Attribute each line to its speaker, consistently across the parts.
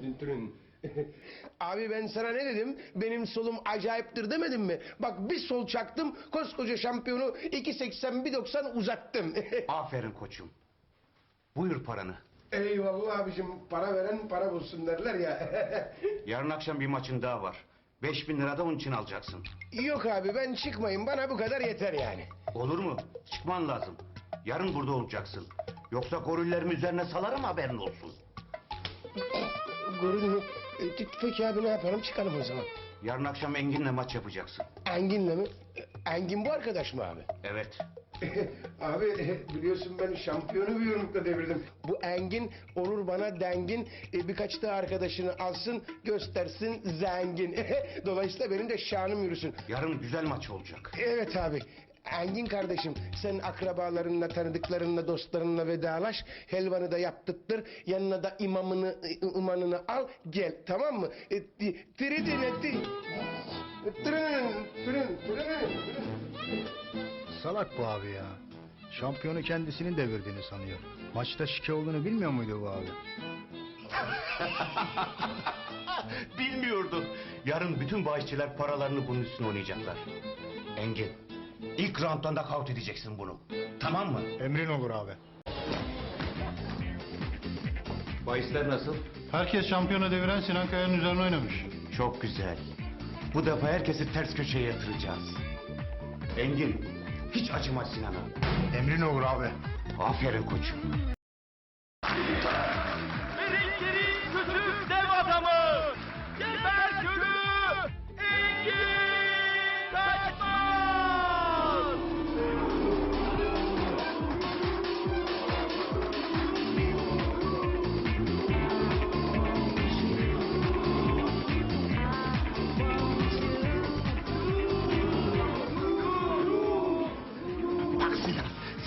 Speaker 1: Tırın, tırın. Abi ben sana ne dedim? Benim solum acayiptir demedim mi? Bak bir sol çaktım, koskoca şampiyonu 2.80 1.90 uzattım.
Speaker 2: Aferin koçum. Buyur paranı.
Speaker 1: Eyvallah abicim, para veren para bulsun derler ya.
Speaker 2: Yarın akşam bir maçın daha var. 5000 lira da onun için alacaksın.
Speaker 1: Yok abi ben çıkmayayım, bana bu kadar yeter yani.
Speaker 2: Olur mu? Çıkman lazım. Yarın burada olacaksın. Yoksa gorillerim üzerine salarım haberin olsun.
Speaker 1: Gurur mu? E, Peki abi ne yapalım? Çıkalım o zaman.
Speaker 2: Yarın akşam Engin'le maç yapacaksın.
Speaker 1: Engin'le mi? Engin bu arkadaş mı abi?
Speaker 2: Evet.
Speaker 1: Abi e, biliyorsun ben şampiyonu bir yumrukla devirdim. Bu Engin olur bana dengin e, birkaç da arkadaşını alsın göstersin zengin. Dolayısıyla benim de şanım yürüsün.
Speaker 2: Yarın güzel maç olacak.
Speaker 1: Evet abi. Engin kardeşim sen akrabalarınla, tanıdıklarınla, dostlarınla vedalaş. Helvanı da yaptırttır. Yanına da imamını, imanını al gel tamam mı? E, ti- Tiridine ti. Tırın, tırın, tırın.
Speaker 3: Salak bu abi ya. Şampiyonu kendisinin devirdiğini sanıyor. Maçta şike olduğunu bilmiyor muydu bu abi?
Speaker 2: Bilmiyordum. Yarın bütün bahisçiler paralarını bunun üstüne oynayacaklar. Engin, ilk rounddan da kaut edeceksin bunu. Tamam mı?
Speaker 3: Emrin olur abi.
Speaker 2: Bahisler nasıl?
Speaker 3: Herkes şampiyonu deviren Sinan Kaya'nın üzerine oynamış.
Speaker 2: Çok güzel. Bu defa herkesi ters köşeye yatıracağız. Engin, hiç acıma Sinan'a.
Speaker 3: Emrin olur abi.
Speaker 2: Aferin koçum.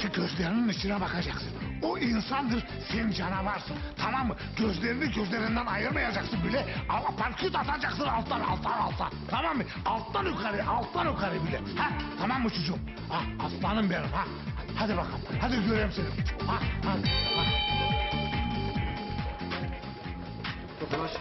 Speaker 4: Şu gözlerinin içine bakacaksın. O insandır, sen canavarsın. Tamam mı? Gözlerini gözlerinden ayırmayacaksın bile. Ama parküt atacaksın alttan alttan alttan. Tamam mı? Alttan yukarı, alttan yukarı bile. Ha? Tamam mı çocuğum? Ha, aslanım benim ha. Hadi bakalım, hadi göreyim seni. Ha, hadi. Ha.
Speaker 1: Yavaş.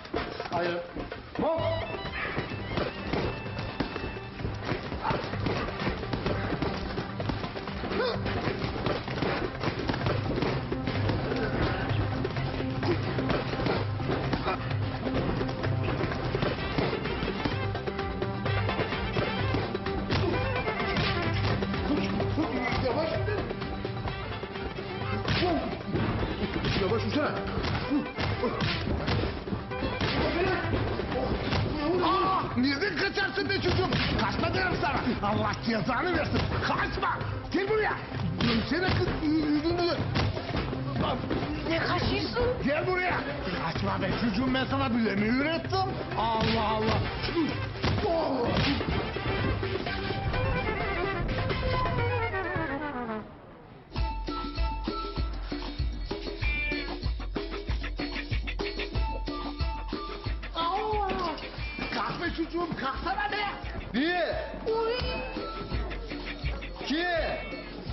Speaker 4: Nereden kaçarsın be çocuğum? Kaçma derim sana. Allah cezanı versin. Kaçma. Gel buraya. Dönsene kız yüzünü.
Speaker 5: Ne kaçıyorsun?
Speaker 4: Gel buraya. Kaçma be çocuğum ben sana bile mi öğrettim? Allah Allah. Oh. Be çocuğum kalksana be.
Speaker 1: Bir,
Speaker 5: Uy.
Speaker 1: iki,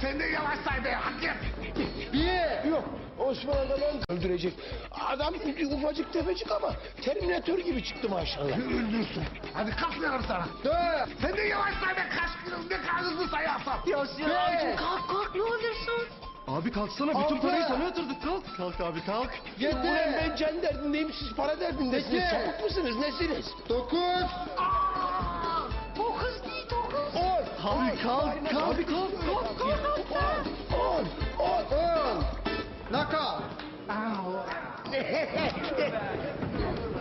Speaker 4: Sen de yavaş say be hak et.
Speaker 1: bir. Yok. Osman adamı öldürecek. Adam ufacık tefecik ama Terminator gibi çıktı maşallah.
Speaker 4: Öldürsün. Hadi kalk derim sana.
Speaker 1: Dört,
Speaker 4: Sen de yavaş say be kaç ne kadar hızlı sayarsan.
Speaker 5: Ya Sinan abicim kalk kalk ne olursun.
Speaker 3: Abi kalksana
Speaker 1: bütün parayı sana
Speaker 3: yatırdık kalk. Kalk abi kalk.
Speaker 1: Yedi. Ulan ben can derdindeyim siz para derdindesiniz.
Speaker 3: Peki.
Speaker 1: Sapık mısınız nesiniz?
Speaker 3: Dokuz.
Speaker 5: Aa, o kız değil o kız.
Speaker 1: On.
Speaker 3: Abi kalk kalk
Speaker 1: Abi,
Speaker 3: kalk kalk.
Speaker 1: On. On. On.
Speaker 3: Naka.